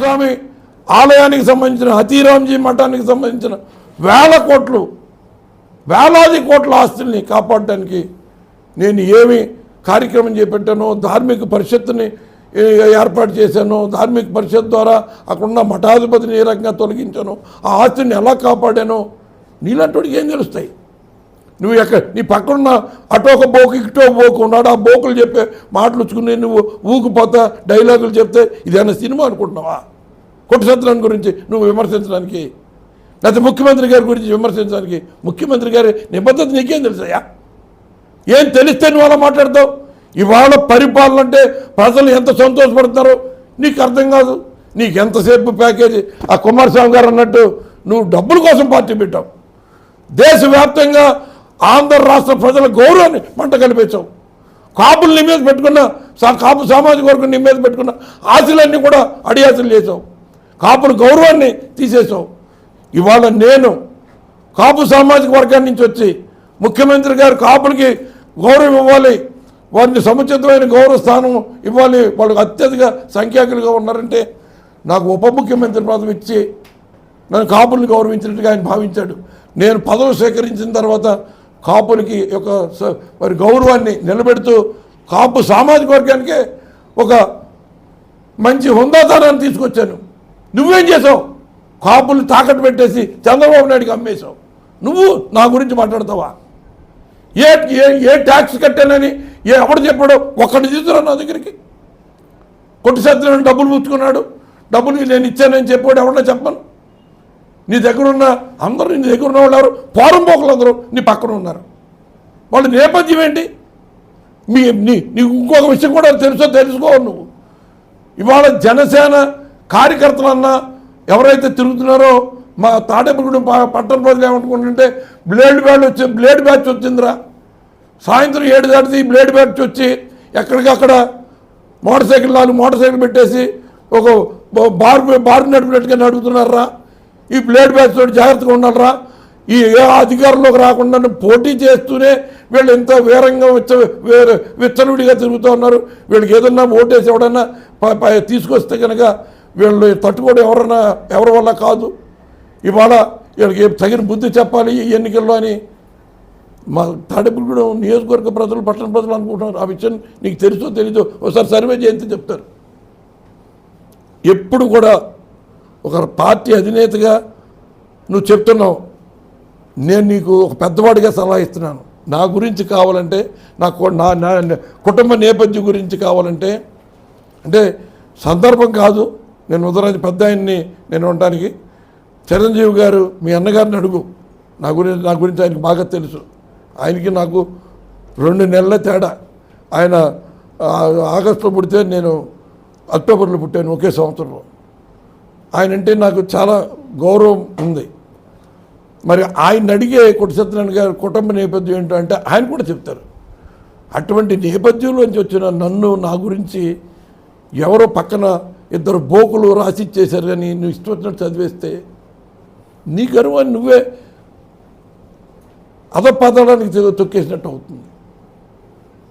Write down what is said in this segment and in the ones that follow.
స్వామి ఆలయానికి సంబంధించిన హతీరాంజీ మఠానికి సంబంధించిన వేల కోట్లు వేలాది కోట్ల ఆస్తుల్ని కాపాడటానికి నేను ఏమి కార్యక్రమం చేపట్టానో ధార్మిక పరిషత్తుని ఏర్పాటు చేశాను ధార్మిక పరిషత్ ద్వారా అక్కడున్న మఠాధిపతిని ఏ రకంగా తొలగించాను ఆ ఆస్తిని ఎలా కాపాడానో నీలాంటి ఏం తెలుస్తాయి? నువ్వు ఎక్కడ? నీ పక్కనున్న అటో ఒక బోకు ఇటో బోకు ఉన్నాడు ఆ బోకులు చెప్పే మాటలు వచ్చుకుని నువ్వు ఊకిపోతా డైలాగులు చెప్తే ఇదేనా సినిమా అనుకుంటున్నావా? కొట్టు గురించి నువ్వు విమర్శించడానికి. లేకపోతే ముఖ్యమంత్రి గారి గురించి విమర్శించడానికి. ముఖ్యమంత్రి గారి నిబద్ధత నీకేం తెలుసయ్యా? ఏం తెలిస్తే నువ్వు అలా మాట్లాడతావు? ఇవాళ పరిపాలన అంటే ప్రజలు ఎంత సంతోషపడతారో నీకు అర్థం కాదు. నీకు ఎంతసేపు ప్యాకేజీ? ఆ కుమారస్వామి గారు అన్నట్టు నువ్వు డబ్బుల కోసం పార్టీ పెట్టావు. దేశవ్యాప్తంగా ఆంధ్ర రాష్ట్ర ప్రజల గౌరవాన్ని మంట కల్పించావు కాపులు నీ మీద పెట్టుకున్న సా- కాపు సామాజిక వర్గం నీ మీద పెట్టుకున్న ఆశలన్నీ కూడా అడియాసలు చేసావు కాపుల గౌరవాన్ని తీసేసావు ఇవాళ నేను కాపు సామాజిక వర్గాన్ని నుంచి వచ్చి ముఖ్యమంత్రి గారు కాపులకి గౌరవం ఇవ్వాలి వారిని సముచితమైన గౌరవ స్థానం ఇవ్వాలి వాళ్ళకి అత్యధిక సంఖ్యాకులుగా ఉన్నారంటే నాకు ఉప ముఖ్యమంత్రి పదవి ఇచ్చి నన్ను కాపుల్ని గౌరవించినట్టుగా ఆయన భావించాడు. నేను పదవి స్వీకరించిన తర్వాత కాపులకి ఒక స- వారి గౌరవాన్ని నిలబెడుతూ కాపు సామాజిక వర్గానికే ఒక మంచి హుందాతనాన్ని తీసుకొచ్చాను. నువ్వేం చేసావు కాపులు తాకట్టు పెట్టేసి చంద్రబాబు నాయుడికి అమ్మేశావు. నువ్వు నా గురించి మాట్లాడతావా? ఏ ఏ ఏ ట్యాక్స్ కట్టానని ఏ ఎవడు చెప్పాడు ఒక్కడు తీసుకురా నా దగ్గరికి. కొట్టి సత్యనారాయణ డబ్బులు పుచ్చుకున్నాడు. డబ్బులు నేను ఇచ్చానని చెప్పాడు ఎవడో చెప్పను. నీ దగ్గర ఉన్న అందరూ నీ దగ్గర ఉన్న వాళ్ళు ఎవరు? పోకలు అందరూ నీ పక్కన ఉన్నారు. వాళ్ళ నేపథ్యం ఏంటి? మీ నీ నీకు ఇంకొక విషయం కూడా తెలుసో తెలుసుకో నువ్వు. ఇవాళ జనసేన కార్యకర్తలన్నా ఎవరైతే తిరుగుతున్నారో మా తాడేపల్లిగూడెం పట్టణ ప్రజలు ఏమనుకుంటుంటే బ్లేడ్ బ్యాట్ వచ్చి బ్లేడ్ బ్యాచ్ వచ్చిందిరా. సాయంత్రం ఏడు దాటిది బ్లేడ్ బ్యాచ్ వచ్చి ఎక్కడికక్కడ మోటార్ సైకిల్ నాలుగు మోటార్ సైకిల్ పెట్టేసి ఒక బార్ బార్ నడిపినట్టుగా నడుపుతున్నారా? ఈ ప్లేట్ బ్యాచ్ తోటి జాగ్రత్తగా ఉండాలరా. ఈ ఏ అధికారంలోకి రాకుండా పోటీ చేస్తూనే వీళ్ళు ఎంత వేరంగా విచ్చ వేరే విచ్చలుడిగా తిరుగుతూ ఉన్నారు. వీళ్ళకి ఏదన్నా ఓటేసి ఎవడన్నా ప- ప- తీసుకొస్తే కనుక వీళ్ళు తట్టుకోవడం ఎవరన్నా ఎవరి వల్ల కాదు. ఇవాళ వీళ్ళకి తగిన బుద్ధి చెప్పాలి ఈ ఎన్నికల్లో అని మా తాడేపుడు నియోజకవర్గ ప్రజలు పట్టణ ప్రజలు అనుకుంటున్నారు. ఆ విషయం నీకు తెలుసో తెలీదో ఒకసారి సర్వే చేయంతే చెప్తారు. ఎప్పుడు కూడా ఒక పార్టీ అధినేతగా నువ్వు చెప్తున్నావు. నేను నీకు ఒక పెద్దవాడిగా సలహా ఇస్తున్నాను. నా గురించి కావాలంటే నా నా నా కుటుంబ నేపథ్యం గురించి కావాలంటే అంటే సందర్భం కాదు. నేను ఉదరాజు పెద్ద ఆయన్ని నేను ఉండడానికి చిరంజీవి గారు మీ అన్నగారిని అడుగు. నా గురించి నా గురించి ఆయనకు బాగా తెలుసు. ఆయనకి నాకు రెండు నెలల తేడా. ఆయన ఆగస్టులో పుడితే నేను అక్టోబర్లో పుట్టాను ఒకే సంవత్సరంలో. ఆయన అంటే నాకు చాలా గౌరవం ఉంది. మరి ఆయన అడిగే కొట్టి సత్యనారాయణ గారి కుటుంబ నేపథ్యం ఏంటంటే ఆయన కూడా చెప్తారు. అటువంటి నేపథ్యంలోంచి వచ్చిన నన్ను నా గురించి ఎవరో పక్కన ఇద్దరు బోకులు రాసి ఇచ్చేశారు కానీ నువ్వు ఇష్టం వచ్చినట్టు చదివేస్తే నీ గర్వాన్ని నువ్వే అధపదడానికి తొక్కేసినట్టు అవుతుంది.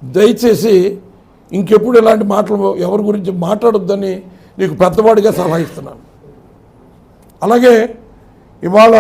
దయచేసి ఇంకెప్పుడు ఇలాంటి మాటలు ఎవరి గురించి మాట్లాడొద్దని నీకు పెద్దవాడిగా సలహా ఇస్తున్నాను. అలాగే ఇవాళ